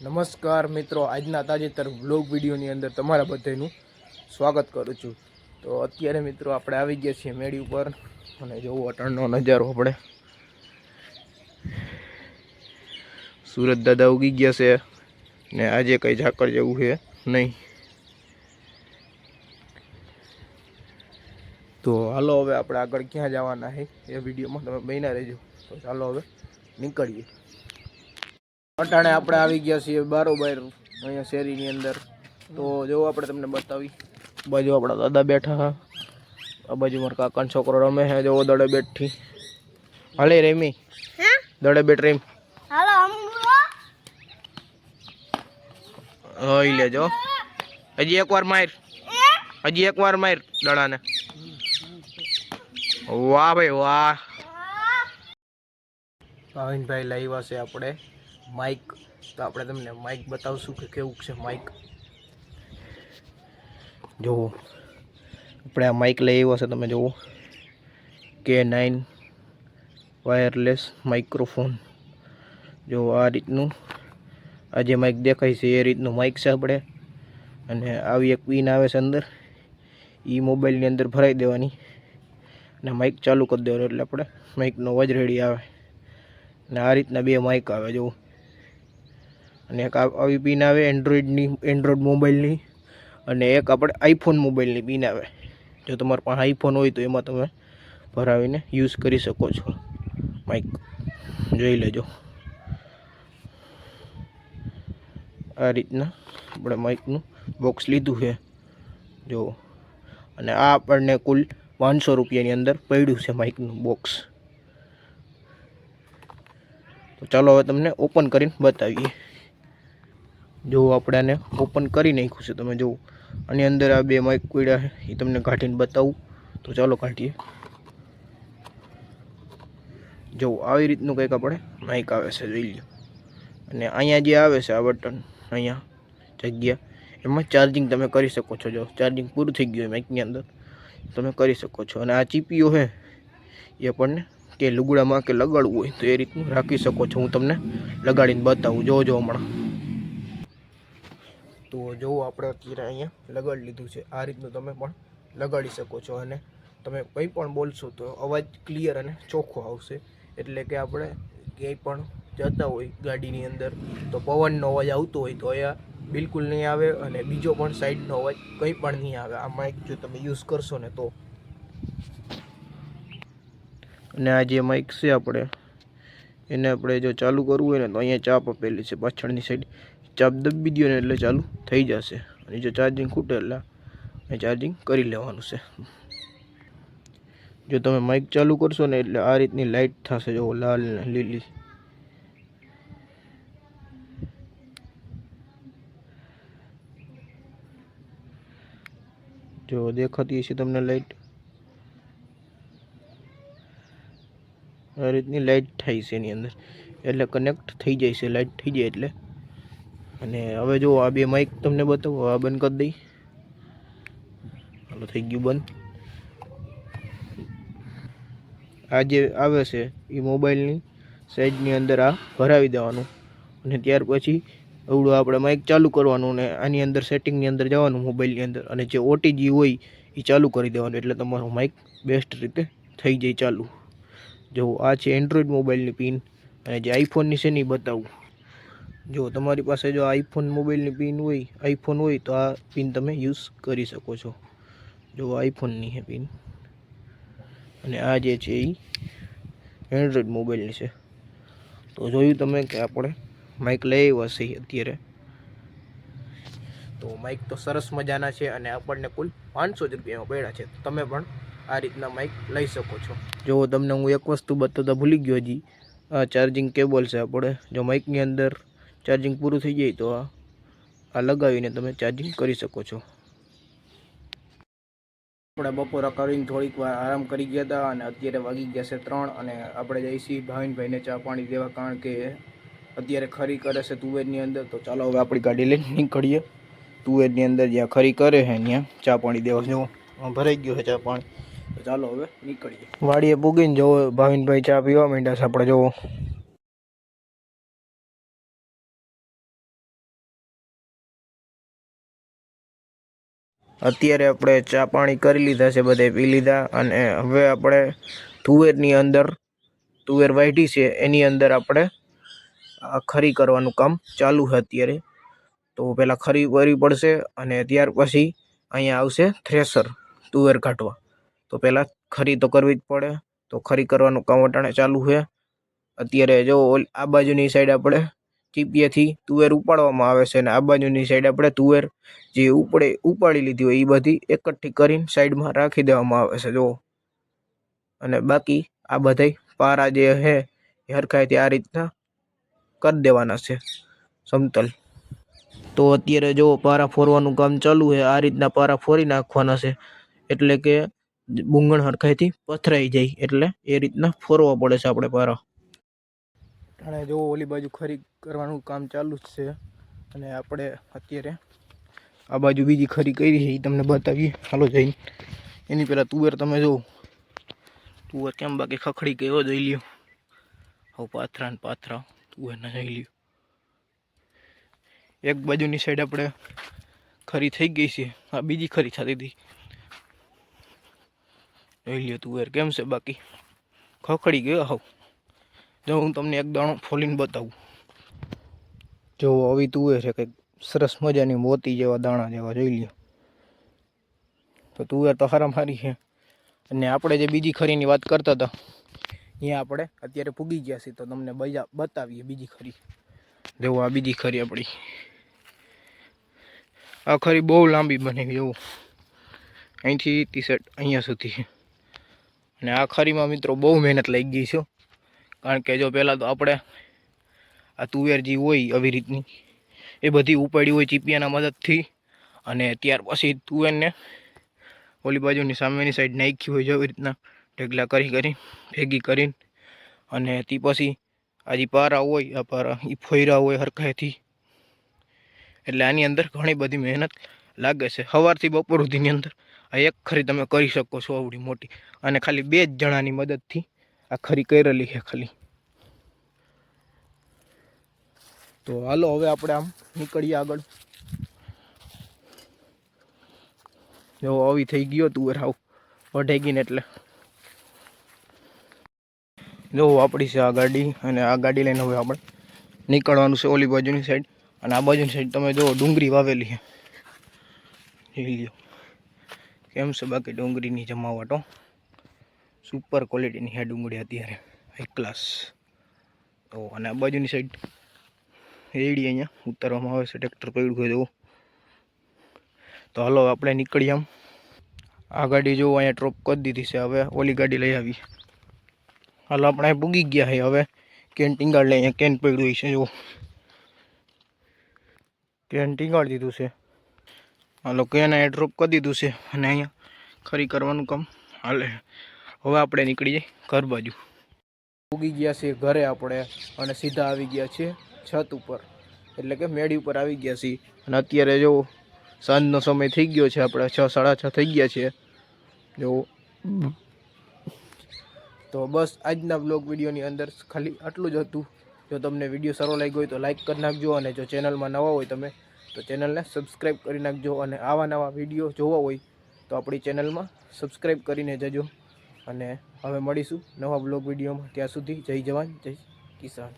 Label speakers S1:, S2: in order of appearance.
S1: નમસ્કાર મિત્રો, આજના તાજેતર બ્લોગ વિડીયોની અંદર તમારા બધાનું સ્વાગત કરું છું. તો અત્યારે મિત્રો આપણે આવી ગયા છીએ મેળી ઉપર. અને જોવો અટણનો નજારો આપણે. સુરત દાદા ઉગી ગયા છે ને આજે કંઈ ઝાકળ જેવું છે નહીં. તો હાલો હવે આપણે આગળ ક્યાં જવાના છે એ વિડીયોમાં તમે બન્યા રહેજો. તો ચાલો હવે નીકળીએ. અટાણે આપણે આવી ગયા છીએ બારોબાર અહીંયા શેરીની અંદર. તો જો આપણે તમને બતાવી. બાજુ આપણા દાદા બેઠા હા. આ બાજુ મારા કાકાનો છોકરો રમે હે જો દડે બેઠી. હાલે રેમી. દડે બેટ રેમ.
S2: હાલો
S1: હોઈ લેજો. હજી એકવાર માર. હજી એકવાર માર દડાને. વાહ ભાઈ વાહ. ભાવિનભાઈ લાવ્યા છે આપણે. માઇક તો આપણે તમને માઇક બતાવશું કે કેવું છે માઇક જુઓ. આપણે આ માઇક લઈ આવ્યા છે, તમે જુઓ. કે નાઇન વાયરલેસ માઇક્રોફોન જો આ રીતનું. આ જે માઇક દેખાય છે, એ રીતનું માઇક છે આપણે. અને આવી એક પિન આવે છે અંદર. એ મોબાઈલની અંદર ભરાઈ દેવાની. અને માઇક ચાલુ કરી દેવાનું એટલે આપણે માઇકનો અવાજ રેડી આવે. અને આ રીતના બે માઇક આવે જો અને એક આવી પિન આવે એન્ડ્રોઈડની, એન્ડ્રોઈડ મોબાઈલની અને એક આપણે આઈફોન મોબાઈલની પિન આવે. જો તમારા પાસે આઈફોન હોય તો એમાં તમે ભરાવીને યુઝ કરી શકો છો. માઇક જોઈ લેજો. આ રીતના આપણે માઇકનું બોક્સ લીધું છે. જો. અને આ આપણને કુલ પાંચસો રૂપિયાની અંદર પડ્યું છે માઇકનું બોક્સ તો ચાલો હવે તમને ઓપન કરીને બતાવીએ. જો આપણે આને ઓપન કરી નાખ્યું છે, તમે જુઓ. આની અંદર આ બે માઇક પડ્યા છે, એ તમને કાઢીને બતાવું. તો ચાલો કાઢીએ. જો આવી રીતનું કંઈક આપણે માઇક આવે છે, જોઈ લો અને અહીંયા જે આવે છે આ બટન અહીંયા જગ્યા, એમાં ચાર્જિંગ તમે કરી શકો છો, જો ચાર્જિંગ પૂરું થઈ ગયું હોય માઇકની અંદર, તમે કરી શકો છો. અને આ ચીપીઓ છે, એ આપણને કે લુગડામાં કે લગાડવું હોય તો એ રીતનું રાખી શકો છો. હું તમને લગાડીને બતાવું. જોજો હમણાં. તો જો આપણે અત્યારે અહીંયા લગાડી લીધું છે. આ રીતનું તમે પણ લગાડી શકો છો અને તમે કંઈ પણ બોલશો તો અવાજ ક્લિયર અને ચોખ્ખો આવશે. એટલે કે આપણે ક્યાંય પણ જતા હોય ગાડીની અંદર તો પવનનો અવાજ આવતો હોય તો અહીંયા બિલકુલ નહીં આવે અને બીજો પણ સાઈડનો અવાજ કંઈ પણ નહીં આવે. આ માઇક જો તમે યુઝ કરશો ને તો. અને આ જે માઇક છે આપણે, એને આપણે જો ચાલુ કરવું હોય ને તો અહીંયા ચાપ આપેલી છે, પાછળની સાઈડ ચાપ દબી દો ને એટલે ચાલુ થઈ જશે. અને જો ચાર્જિંગ ખૂટે એટલે ચાર્જિંગ કરી લેવાનું છે. જો તમે માઇક ચાલુ કરશો ને એટલે આ રીતની લાઇટ થશે. જો લાલ ને લીલી. જો દેખાતી હશે તમને લાઇટ આ રીતની લાઇટ થાય છે એની અંદર. એટલે કનેક્ટ થઈ જાય છે. લાઇટ થઈ જાય એટલે અને હવે જો આ બે માઇક તમને બતાવો આ બંધ કરી દઈ. હાલો, થઈ ગયું બંધ. આ જે આવે છે, એ મોબાઈલની સાઈડની અંદર આ ભરાવી દેવાનું. અને ત્યાર પછી એવડું આપણે માઇક ચાલુ કરવાનું અને આની અંદર સેટિંગની અંદર જવાનું મોબાઈલની અંદર. અને જે ઓટીજી હોય, એ ચાલુ કરી દેવાનું. એટલે તમારું માઇક બેસ્ટ રીતે થઈ જાય ચાલુ. જો આ છે એન્ડ્રોઈડ મોબાઈલની પિન. અને જે આઈફોનની છે ને એ બતાવું. જો તમારી પાસે જો આઈફોન મોબાઈલની પિન હોય આઈફોન હોય તો આ પિન તમે યુઝ કરી શકો છો. જો આઈફોનની છે પિન. અને આ જે છે એ એન્ડ્રોઈડ મોબાઈલની છે. તો જોયું તમે કે આપણે માઇક લઈ આવ્યા છીએ અત્યારે. તો માઇક તો સરસ મજાના છે અને આપણને કુલ પાંચસો જ રૂપિયામાં પડ્યા છે. તમે પણ આ રીતના માઇક લઈ શકો છો. જો તમને હું એક વસ્તુ બતાવતા ભૂલી ગયો હજી. આ ચાર્જિંગ કેબલ છે આપણે. જો માઇકની અંદર ચાર્જિંગ પૂરું થઈ જાય તો આ લગાવીને તમે ચાર્જિંગ કરી શકો છો. આપણે બપોરા કરીને થોડીક વાર આરામ કરી ગયા હતા અને અત્યારે વાગી ગયા છે ત્રણ અને આપણે જઈશી ભાવિનભાઈને ચા પાણી દેવા કારણ કે અત્યારે ખરી કરે છે તુવેરની અંદર. તો ચાલો હવે આપણી ગાડી લઈને નીકળીએ. તુવેરની અંદર જ્યાં ખરી કરે છે ત્યાં ચા પાણી દેવા. જો ભરાઈ ગયો છે ચા પાણી. તો ચાલો હવે નીકળીએ. વાડીએ પૂગીને જવો ભાવિનભાઈ ચા પીવા માંડ્યા છે. આપણે જોવો અત્યારે આપણે ચા પાણી કરી લીધા છે, બધે પી લીધા અને હવે આપણે તુવેરની અંદર, તુવેર વાઢી છે, એની અંદર આપણે ખરી કરવાનું કામ ચાલુ છે અત્યારે. તો પહેલાં ખરી કરવી પડશે અને ત્યાર પછી અહીંયા આવશે થ્રેસર તુવેર કાઢવા. તો પહેલાં ખરી તો કરવી જ પડે. તો ખરી કરવાનું કામ અટાણે ચાલુ છે. અત્યારે જો આ બાજુની સાઈડ આપણે ચીપિયાથી તુવેર ઉપાડવામાં આવે છે અને આ બાજુની સાઈડ આપણે તુવેર જે ઉપડે, ઉપાડી લીધી હોય એ બધી એકઠી કરીને સાઈડમાં રાખી દેવામાં આવે છે જો અને બાકી આ બધાય પારા જે છે એ હરખાઈથી આ રીતના કરી દેવાના છે, સમતલ. તો અત્યારે જો પારા ફોરવાનું કામ ચાલુ છે, આ રીતના પારા ફોરી નાખવાના છે. એટલે કે બુંગણ હરખાઈથી પથરાઈ જાય, એટલે એ રીતના ફોરવા પડે છે આપણે પારા. અને જો ઓલી બાજુ ખરી કરવાનું કામ ચાલુ જ છે. અને આપણે અત્યારે આ બાજુ બીજી ખરી કરી છે એ તમને બતાવીએ. હાલો જઈને. એની પહેલાં તુવેર તમે જો તુવેર કેમ બાકી ખખડી ગયો, જોઈ લ્યો. હવે પાથરા ને પાથરા. તુવેરના જોઈ લ્યો. એક બાજુની સાઈડ આપણે ખરી થઈ ગઈ છે. આ બીજી ખરી થતી હતી. જોઈ લ્યો તુવેર કેમ છે બાકી? ખખડી ગયો હાવ. જો હું તમને એક દાણો ફોલીને બતાવું. જો આવી તુવેર છે કંઈક સરસ મજાની મોતી જેવા દાણા જેવા જોઈ લ્યો. તો તુવેર તો હારામ હારી છે. અને આપણે જે બીજી ખરીની વાત કરતા હતા અહીંયા આપણે અત્યારે પૂગી ગયા છીએ તો તમને બજા, બતાવીએ બીજી ખરી. જુઓ આ બીજી ખરી આપણી. આ ખરી બહુ લાંબી બની જુઓ અહીંથી ટી શર્ટ અહીંયા સુધી. અને આ ખરીમાં મિત્રો બહુ મહેનત લાગી ગઈ છે કારણ કે જો પહેલાં તો આપણે આ તુવેર જે હોય આવી રીતની, એ બધી ઉપાડી હોય ચીપિયાના મદદથી. અને ત્યાર પછી તુવેરને ઓલી બાજુની સામેની સાઈડ નાખી હોય છે આવી રીતના, ઢગલા કરી કરી, ભેગી કરીને. અને તે પછી આ જે પારા હોય, આ પારા એ ફોયરા હોય હરખાઈથી. એટલે આની અંદર ઘણી બધી મહેનત લાગે છે. સવારથી બપોર સુધીની અંદર આ એક ખરી તમે કરી શકો છો આવડી મોટી. અને ખાલી બે જ જણાની મદદથી આ ખરી કરેલી છે ખાલી. તો હાલો હવે આપણે આમ નીકળીએ આગળ. જો આવી થઈ ગયો તુવેર હાવ વઢાઈ ગઈને એટલે. જો આપણી છે આ ગાડી અને આ ગાડી લઈને હવે આપણે નીકળવાનું છે ઓલી બાજુની સાઈડ અને આ બાજુની સાઈડ તમે જો ડુંગળી વાવેલી છે. લ્યો. કેમ છે બાકી ડુંગળીની જમાવટો સુપર ક્વોલિટીની હેડ ડુંગળી અત્યારે હાઈ ક્લાસ તો અને આ બાજુની સાઈડ રેડી અહીંયા ઉતારવામાં આવે છે. ટ્રેક્ટર પડ્યું હોય જુઓ તો હાલો આપણે નીકળીએ આમ. આ ગાડી જો અહીંયા ડ્રોપ કરી દીધી છે. હવે ઓલી ગાડી લઈ આવી. હાલો આપણે પૂગી ગયા છે હવે કેન ટીંગાડ લઈ અહીંયા કેન પડ્યું છે જો કેન ટીંગાડ દીધું છે. હાલો કેન અહીંયા ડ્રોપ કરી દીધું છે. અને અહીંયા ખરી કરવાનું કામ. હાલે. હવે આપણે નીકળી જઈએ ઘર બાજુ. ઉગી ગયા છીએ ઘરે આપણે અને સીધા આવી ગયા છીએ છત ઉપર. એટલે કે મેળી ઉપર આવી ગયા છીએ. અને અત્યારે જો સાંજનો સમય થઈ ગયો છે, આપણે છ, સાડા છ થઈ ગયા છે જો. તો બસ આજના બ્લોગ વિડીયોની અંદર ખાલી આટલું જ હતું. જો તમને વીડિયો સારો લાગ્યો હોય તો લાઈક કરી નાખજો અને જો ચેનલમાં નવા હોય તમે, તો ચેનલને સબસ્ક્રાઈબ કરી નાખજો અને આવા નવા વીડિયો જોવા હોય તો આપણી ચેનલમાં સબસ્ક્રાઈબ કરીને જજો. અને હવે મળીશું નવા બ્લોગ વિડીયોમાં ત્યાં સુધી જય જવાન જય કિસાન.